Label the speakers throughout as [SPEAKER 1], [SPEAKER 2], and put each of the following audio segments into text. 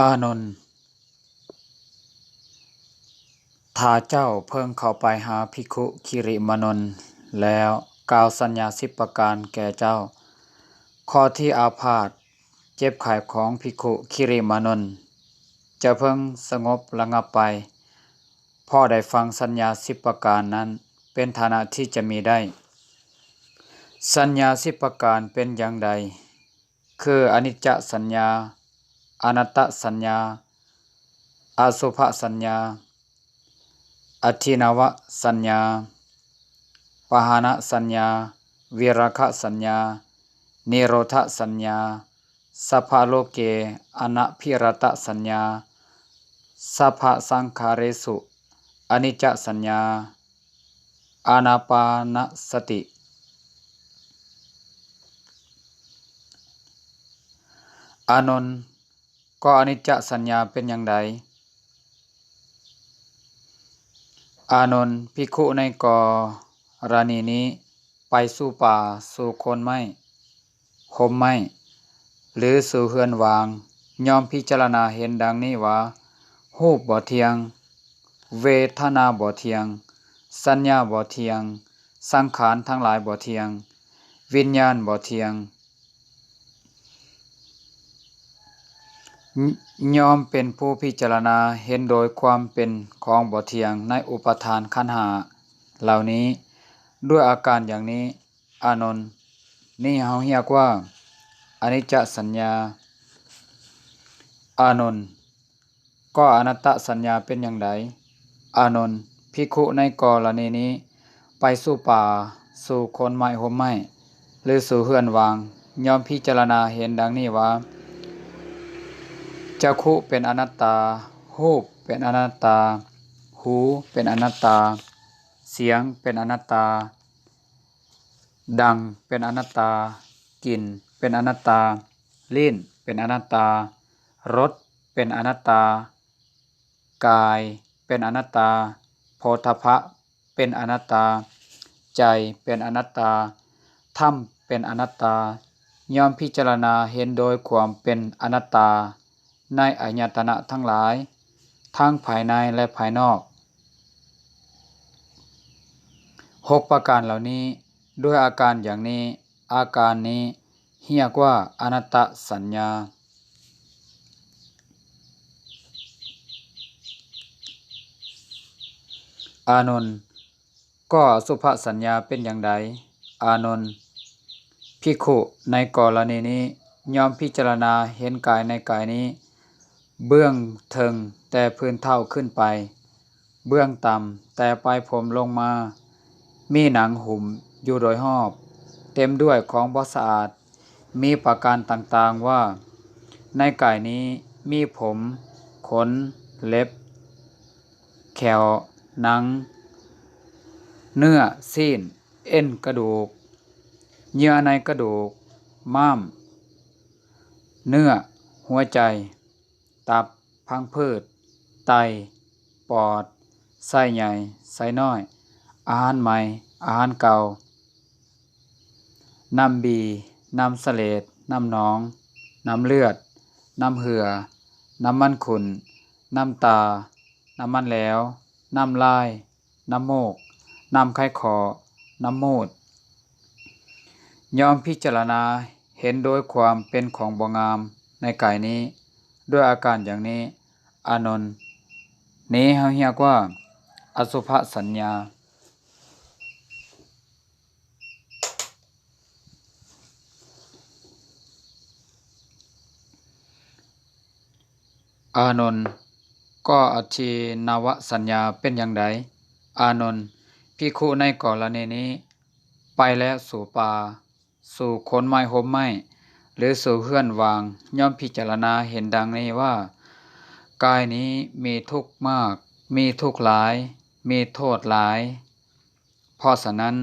[SPEAKER 1] อานนท์ถ้าเจ้าเพิ่งเข้าไปหาภิกขุคิริมานน์แล้วกล่าวสัญญาสิบประการแก่เจ้า ข้อที่อาพาธเจ็บไข้ของภิกขุคิริมานน์จะเพิ่งสงบระงับไป พ่อได้ฟังสัญญาสิบประการนั้นเป็นฐานะที่จะมีได้ สัญญาสิบประการเป็นอย่างใด คืออนิจจสัญญา อนัตตสัญญาอสุภสัญญา อธินวสัญญา ปหานสัญญา วิรคะสัญญา นิโรธสัญญาสัพพโลเกอนัพิรตสัญญาสัพพสังขาเรสุอนิจจสัญญา อานาปานสติ อานนท์ ก็อนิจจสัญญาเป็นอย่างไรอานนท์ภิกขุในกอราณีนี้ไปสู่ป่าสู่โคนไม้หมไม้หรือสู่เฮือนวาง ยอมพิจารณาเห็นดังนี้ว่ารูปบ่เทียง เวทนาบ่เทียง สัญญาบ่เทียง สังขารทั้งหลายบ่เทียง วิญญาณบ่เทียง ยอมเป็นผู้พิจารณาเห็นโดยความเป็นของบ่เทียงในอุปทานขันหาเหล่านี้ ด้วยอาการอย่างนี้อานนท์นี่เฮาเรียกว่าอนิจจสัญญา อานนท์ก็อนัตตสัญญาเป็นอย่างไรอานนท์ภิกขุในกรณีนี้ ไปสู่ป่า สู่คนไม้ห่มไม้หรือสู่เฮือนวาง ยอมพิจารณาเห็นดังนี้ว่า จักขุเป็นอนัตตารูเป็นอนัตตา หูเป็นอนัตตา เสียงเป็นอนัตตา ดังเป็นอนัตตา กลิ่นเป็นอนัตตา ลิ้นเป็นอนัตตา รสเป็นอนัตตา กายเป็นอนัตตา โพธพะเป็นอนัตตา ใจเป็นอนัตตา ธรรมเป็นอนัตตายอมพิจารณาเห็นโดยความเป็นอนัตตา ในอายตนะทั้งหลาย ทั้งภายในและภายนอกหกประการเหล่านี้ด้วยอาการอย่างนี้ อาการนี้เรียกว่าอนัตตสัญญา อานนท์ก็สุภสัญญาเป็นอย่างไรอานนท์ภิขุในกรณีนี้ยอมพิจารณาเห็นกายในกายนี้ เบื้องเทิงแต่พื้นเท่าขึ้นไป เบื้องต่ำแต่ปลายผมลงมา มีหนังหุ่มอยู่โดยรอบ เต็มด้วยของบ่สะอาด มีประการต่างๆว่า ในกายนี้มีผม ขน เล็บ แขว หนัง เนื้อซีน เอ็นกระดูก เยื่อในกระดูก ม้าม เนื้อ หัวใจ ตับ พังผืดไต ปอด ไส้ใหญ่ ไส้น้อย อาหารใหม่ อาหารเก่า น้ำบี น้ำเสลดน้ำหนอง น้ำเลือด น้ำเหือ น้ำมันขุนน้ำตา น้ำมันแล้ว น้ำลาย น้ำโมก น้ำไข้คอ น้ำมูดยอมพิจารณาเห็นโดยความเป็นของบ่งามในกายนี้ ด้วยอาการอย่างนี้ อานนท์นี้เฮาเรียกว่า อสุภสัญญา อานนท์ก็อธินวสัญญาเป็นอย่างไรอานนท์ภิกขุในกรณีนี้ ไปแล้วสู่ป่า สู่คนไม้ห่มไม้ หรือสู่เฮือนวาง ย่อมพิจารณาเห็นดังนี้ว่า กายนี้มีทุกข์มาก มีทุกข์หลาย มีโทษหลาย เพราะฉะนั้น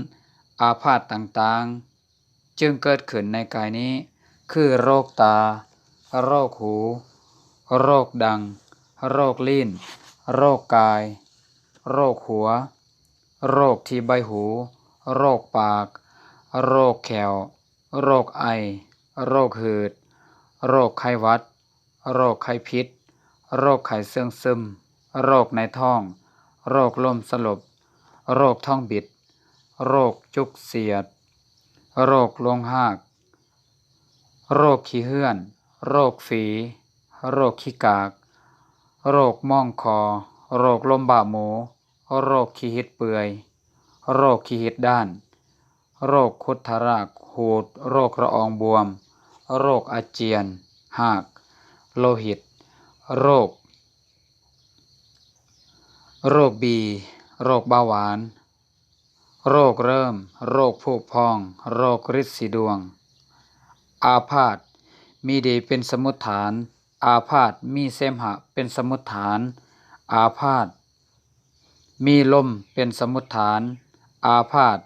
[SPEAKER 1] อาพาธต่างๆ จึงเกิดขึ้นในกายนี้ คือโรคตา โรคหู โรคดัง โรคลิ้น โรคกาย โรคหัว โรคที่ใบหู โรคปาก โรคแขว โรคไอ โรคหืด โรคไข้หวัด โรคไข้พิษ โรคไข้เสื่องซึม โรคในท้อง โรคลมสลบ โรคท้องบิด โรคจุกเสียด โรคลงหาก โรคขี้เหื่อน โรคฝี โรคขี้กาก โรคม่องคอ โรคลมบาหมู โรคขี้หิดเปื่อย โรคขี้หิดด้าน โรคคุดทรากหูด โรคระอองบวม โรคอาเจียน หาก โลหิต โรค โรคบี โรคเบาหวาน โรคเริ่ม โรคผุพอง โรคริดสีดวง อาพาธมีเดีเป็นสมุทฐาน อาพาธมีเสมหะเป็นสมุทฐาน อาพาธมีลมเป็นสมุทฐาน อาพาธ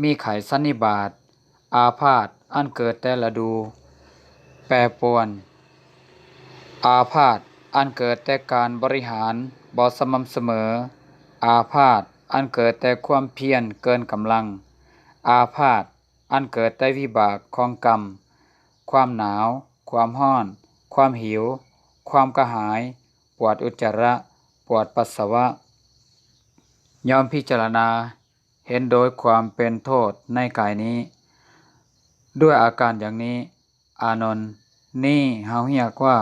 [SPEAKER 1] มีไขสันนิบาต อาพาธอันเกิดแต่ละดู แปรปรวน อาพาธอันเกิดแต่การบริหารบ่สม่ำเสมอ อาพาธอันเกิดแต่ความเพียรเกินกำลัง อาพาธอันเกิดแต่วิบากของกรรม ความหนาว ความห้อน ความหิว ความกระหาย ปวดอุจจาระ ปวดปัสสาวะ ยอมพิจารณา เห็นโดยความเป็นโทษในกายนี้ ด้วยอาการอย่างนี้ อานนท์นี่เฮาเรียกว่า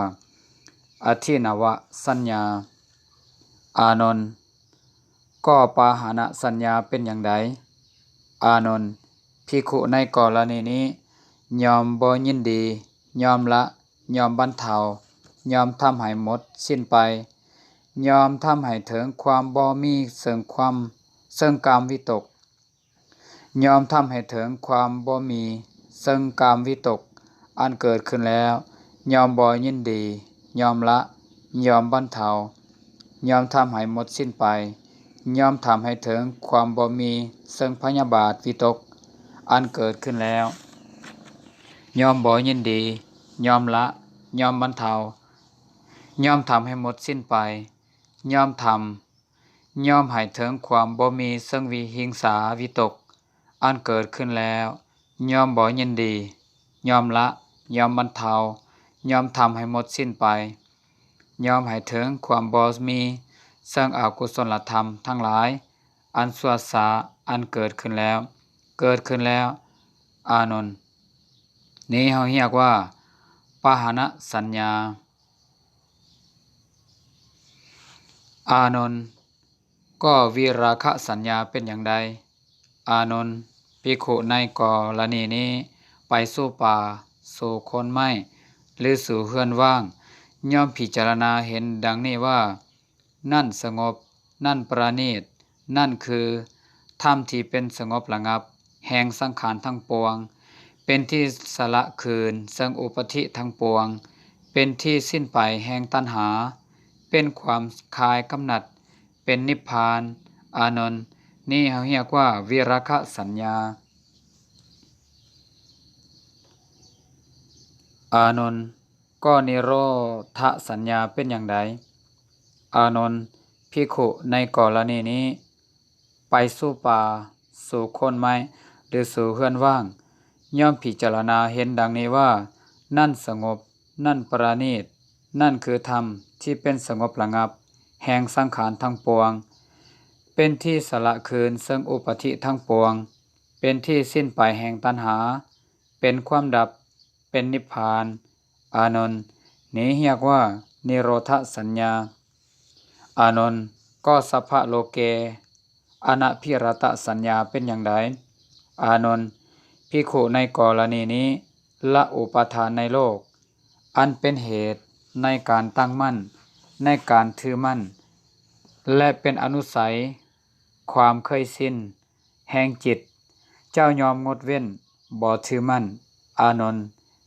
[SPEAKER 1] อธินวสัญญา อานนท์ก็ปาหานะสัญญาเป็นอย่างใดอานนท์ภิกขุในกรณีนี้ ยอมบ่ยินดี ยอมละ ยอมบรรเทายอมทำให้หมดสิ้นไป ยอมทำให้ถึงความบ่มีเสิงความเสิงกามวิตก ยอมทำให้ถึงความบ่มีเสิงกามวิตก อันเกิดขึ้นแล้ว ยอมบ่ยินดี ยอมละ ยอมบรรเทายอมทำให้หมดสิ้นไป ยอมทำให้ถึงความบ่มีเสิงพยาบาทวิตก อันเกิดขึ้นแล้ว ยอมบ่ยินดี ยอมละ ยอมบรรเทายอมทำให้หมดสิ้นไป ยอมทำยอมให้ถึงความบ่มีเสิงวิหิงสาวิตก อันเกิดขึ้นแล้ว ยอมบ่ยินดี ยอมละ ยอมบรรเทา ยอมทำให้หมดสิ้นไป ยอมให้ถึงความบ่มีเสิงอากุศลธรรมทั้งหลาย อันสวสาอันเกิดขึ้นแล้ว เกิดขึ้นแล้ว อานนท์นี้เฮาเรียกว่าปหานะสัญญา อานนท์ก็วิราคะสัญญาเป็นอย่างใด อานนท์ ภิกขุในกรณีนี้ ไปสู่ป่า สู่คนไม้หรือสู่เฮือนว่าง ย่อมพิจารณาเห็นดังนี้ว่า นั่นสงบ นั่นประณีต นั่นคือธรรมที่เป็นสงบระงับ แห่งสังขารทั้งปวง เป็นที่สละคืนเสังอุปธิทั้งปวง เป็นที่สิ้นไปแห่งตัณหา เป็นความคลายกำหนัด เป็นนิพพาน อานนท์ นี่เฮาเรียกว่าวิรคะสัญญา อานนท์ก็นิโรธสัญญาเป็นอย่างไรอานนท์ภิขุในกรณีนี้ ไปสู่ป่า สู่คนไม้ หรือสู่เฮือนว่าง ย่อมพิจารณาเห็นดังนี้ว่า นั่นสงบ นั่นประณีต นั่นคือธรรมที่เป็นสงบระงับ แห่งสังขารทั้งปวง เป็นที่สละคืนซึ่งอุปธิทั้งปวง เป็นที่สิ้นไปแห่งตัณหา เป็นความดับ เป็นนิพพาน อานนท์นี้เรียกว่า นิโรธสัญญา อานนท์ก็สัพพะโลเกอนัพิรตสัญญาเป็นอย่างไรอานนท์ภิขุในกรณีนี้ ละอุปทานในโลก อันเป็นเหตุในการตั้งมั่น ในการถือมั่น และเป็นอนุสัย ความเคยชินแห่งจิต เจ้ายอมงดเว้นบ่ถือมั่น อานนท์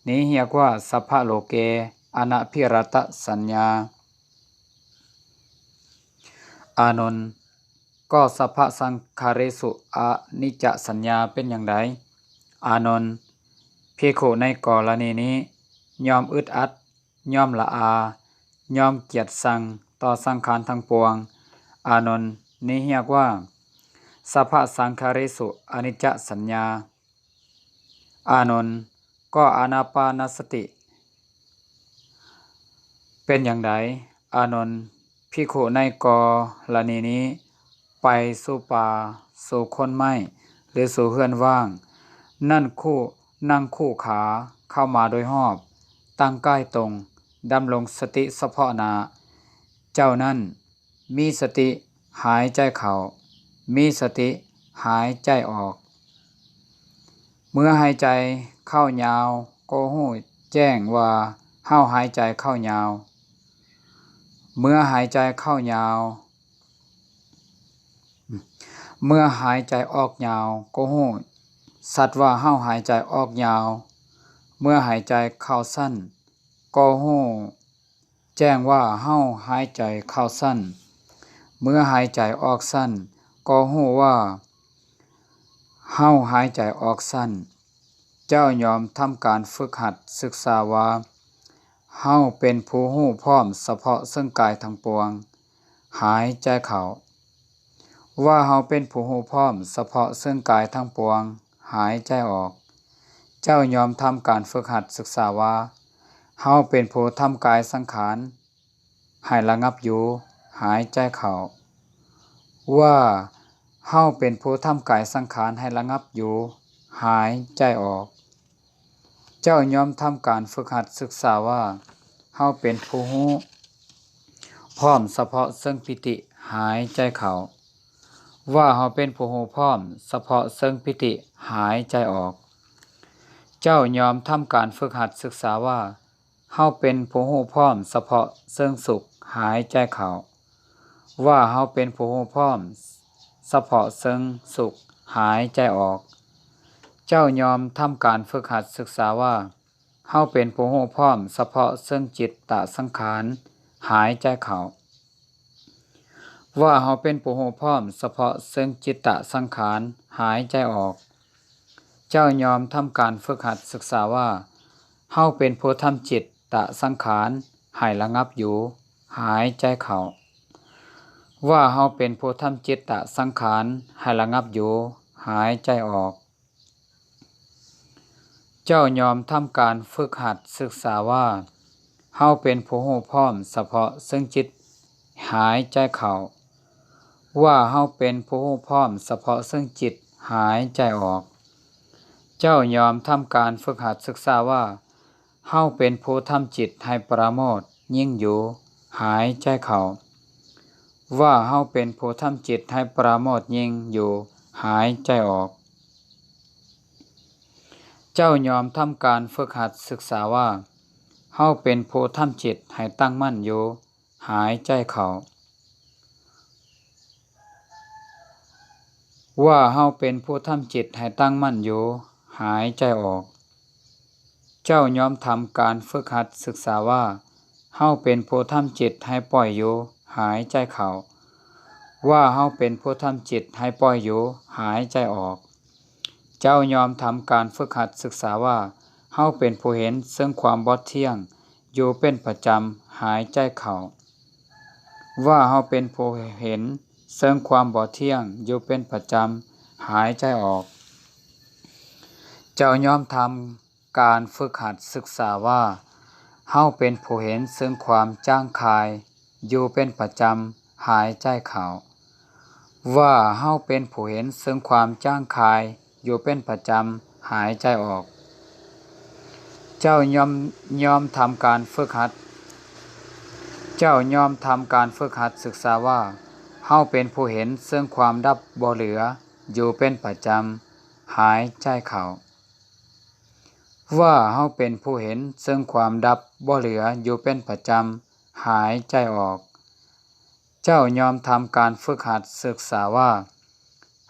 [SPEAKER 1] นี้เรียกว่าสัพพะโลเกอนัพิรตสัญญา อานนท์ก็สัพพสังคาริสุอนิจจสัญญาเป็นอย่างไรอานนท์ภิกขุในกรณีนี้ ยอมอึดอัด ยอมละอา ยอมเกียรติสังต่อสังขารทั้งปวง อานนท์นี้เรียกว่า สัพพสังคาริสุอนิจจสัญญา อานนท์ก็อานาปานสติ เป็นอย่างไรอานนท์ภิกขุในกรณีนี้ ไปสู่ป่าสู่คนไม้หรือสู่เฮือนว่าง นั่นคู่นั่งคู่ขาเข้ามาโดยหอบ ตั้งใกายตรงดำรงสติเฉพาะนา เจ้านั้นมีสติหายใจเข้า มีสติหายใจออก เมื่อหายใจเข้ายาวก็หู้แจ้งว่าเฮาหายใจเข้ายาว เมื่อหายใจเข้ายาว เมื่อหายใจออกยาวก็หู้สัตว์ว่าเฮาหายใจออกยาว เมื่อหายใจเข้าสั้นก็หู้แจ้งว่าเฮาหายใจเข้าสั้น เมื่อหายใจออกสั้น ก็หู้ว่าเฮาหายใจออกสั้น เจ้ายอมทำการฝึกหัดศึกษาว่าเฮาเป็นผู้หู้พร้อมเฉพาะซึ่งกายทั้งปวง หายใจเข้าว่าเฮาเป็นผู้หู้พร้อมเฉพาะซึ่งกายทั้งปวง หายใจออก เจ้ายอมทำการฝึกหัดศึกษาว่าเฮาเป็นผู้ทำกายสังขารให้ระงับอยู่ หายใจเข้าว่า เฮาเป็นผู้ทำกายสังขารให้ระงับอยู่ หายใจออก เจ้ายอมทำการฝึกหัดศึกษาว่าเฮาเป็นผู้รู้พร้อมเฉพาะซึ่งปิติหายใจเขาว่าเฮาเป็นผู้รู้พร้อมเฉพาะซึ่งปิติหายใจออก เจ้ายอมทำการฝึกหัดศึกษาว่าเฮาเป็นผู้รู้พร้อมเฉพาะซึ่งสุขหายใจเขาว่าเฮาเป็นผู้รู้พร้อม เฉพาะซึ่งสุข หายใจออก เจ้ายอมทำการฝึกหัดศึกษาว่าเฮาเป็นผู้รู้พร้อมเฉพาะซึ่งจิตตะสังขาร หายใจเขาว่าเฮาเป็นผู้รู้พร้อมเฉพาะซึ่งจิตตะสังขาร หายใจออก เจ้ายอมทำการฝึกหัดศึกษาว่าเฮาเป็นผู้ทำจิตตะสังขารให้ระงับอยู่ หายใจเข้า ว่าเฮาเป็นผู้ทำจิตตะสังขารให้ระงับอยู่ หายใจออก เจ้ายอมทำการฝึกหัดศึกษาว่าเฮาเป็นผู้รู้พร้อมเฉพาะซึ่งจิตหายใจเข้าว่าเฮาเป็นผู้รู้พร้อมเฉพาะซึ่งจิตหายใจออก เจ้ายอมทำการฝึกหัดศึกษาว่าเฮาเป็นผู้ทำจิตให้ปราโมทย์ยิ่งอยู่ หายใจเข้า ว่าเฮาเป็นผู้ทำจิตให้ปราโมทย์ยิ่งอยู่หายใจออก เจ้ายอมทำการฝึกหัดศึกษาว่าเฮาเป็นผู้ทำจิตให้ตั้งมั่นอยู่หายใจเขา ว่าเฮาเป็นผู้ทำจิตให้ตั้งมั่นอยู่หายใจออก เจ้ายอมทำการฝึกหัดศึกษาว่าเฮาเป็นผู้ทำจิตให้ปล่อยอยู่ หายใจเข้าว่าเฮาเป็นผู้ทำจิตให้ปล่อยอยู่หายใจออก เจ้ายอมทำการฝึกหัดศึกษาว่าเฮาเป็นผู้เห็นซึ่งความบอดเที่ยง อยู่เป็นประจำหายใจเข้าว่าเฮาเป็นผู้เห็นซึ่งความบ่เที่ยงอยู่เป็นประจำหายใจออก เจ้ายอมทำการฝึกหัดศึกษาว่าเฮาเป็นผู้เห็นซึ่งความจ้างคาย อยู่เป็นประจำหายใจเขา ว่าเฮาเป็นผู้เห็นซึ่งความจ้างคายอยู่เป็นประจำหายใจออก เจ้ายอมยอมทำการฝึกหัด เจ้ายอมทำการฝึกหัดศึกษาว่าเฮาเป็นผู้เห็นซึ่งความดับบ่เหลืออยู่เป็นประจำหายใจเขา ว่าเฮาเป็นผู้เห็นซึ่งความดับบ่เหลืออยู่เป็นประจำ หายใจออก เจ้ายอมทำการฝึกหัดศึกษาว่า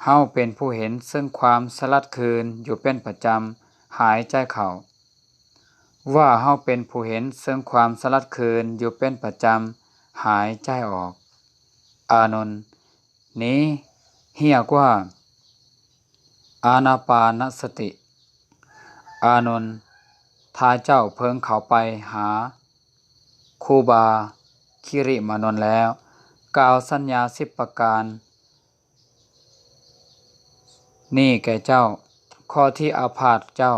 [SPEAKER 1] เฮาเป็นผู้เห็นซึ่งความสลัดคืนอยู่เป็นประจำหายใจเข้าว่าเฮาเป็นผู้เห็นซึ่งความสลัดคืนอยู่เป็นประจำหายใจออก อานนท์นี้เรียกว่า อานาปานสติ อานนท์ถ้าเจ้าเพิ่งเขาไปหา คูบา คิริมานนท์แล้ว กล่าวสัญญาสิบประการ นี่แก่เจ้า ข้อที่อาพาธเจ้า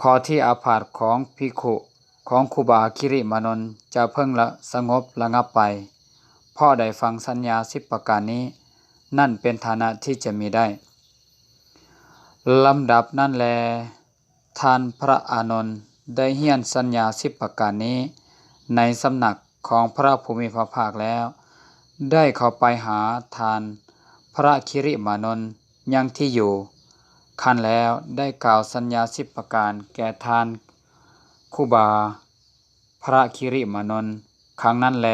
[SPEAKER 1] ข้อที่อาพาธของภิกขุของคูบาคิริมานนท์จะเพิ่งละสงบระงับไป พ่อได้ฟังสัญญาสิบประการนี้ นั่นเป็นฐานะที่จะมีได้ลำดับนั่นแลท่านพระอานนท์ได้เฮียนสัญญาสิบประการนี้ ในสำนักของพระภูมิพระภาคแล้ว ได้เข้าไปหาทาน พระคิริมานนท์ยังที่อยู่ขั้นแล้วได้กล่าวสัญญาสิบประการแก่ทานคูบา พระคิริมานนท์ครั้งนั้นแล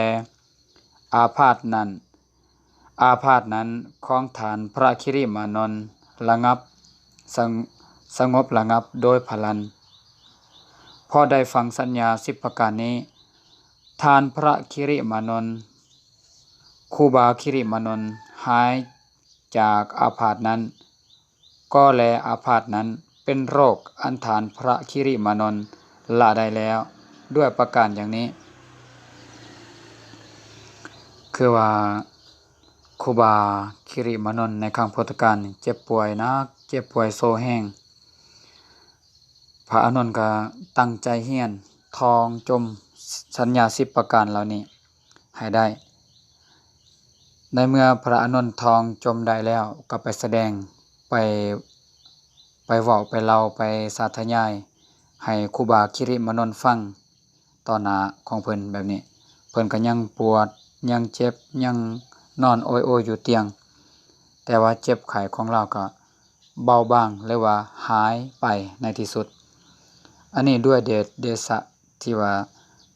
[SPEAKER 1] อาพาธนั้น อาพาธนั้นของฐานพระคิริมานนท์ระงับสงสงบระงับโดยพลันพอได้ฟังสัญญาสิบประการนี้ ทานพระคิริมานนท์ครูบาคิริมานนท์หายจากอาพาธนั้น ก็แลอาพาธนั้นเป็นโรคอันฐานพระคิริมานนท์ละได้แล้วด้วยประการอย่างนี้ คือว่าครูบาคิริมานนท์ในครั้งพุทธกาลเจ็บป่วยนักเจ็บป่วยโซแห้งพระอานนท์ก็ตั้งใจเฮียนทองจม สัญญาสิบประการเหล่านี้ให้ได้ ในเมื่อพระอานนทองจมได้แล้วก็ไปแสดงไปไปว้าไปเล่าไปสาธยาย ให้คูบาคิริมนนฟังต่อหน้าของเพิ่นแบบนี้ เพิ่นก็ยังปวดยังเจ็บยังนอนโอยโอยอยู่เตียง แต่ว่าเจ็บไข้ของเราก็เบาบางหรือว่าหายไปในที่สุด อันนี้ด้วยเดชเดชะที่ว่า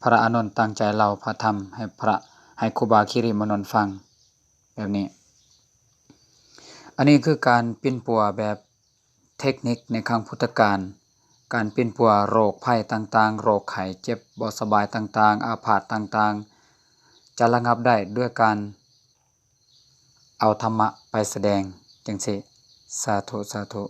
[SPEAKER 1] พระอานนท์ตั้งใจเล่าพระธรรมให้พระให้ครูบาคิริมนนท์ฟัง แบบนี้ อันนี้คือการปิ้นปัวแบบเทคนิคในครั้งพุทธกาลการปิ้นปัวโรคภัยต่างๆ โรคไข้เจ็บบ่สบายต่างๆ อาพาธต่างๆ จะระงับได้ด้วยการเอาธรรมะไปแสดงจังซี่สาธุสาธุ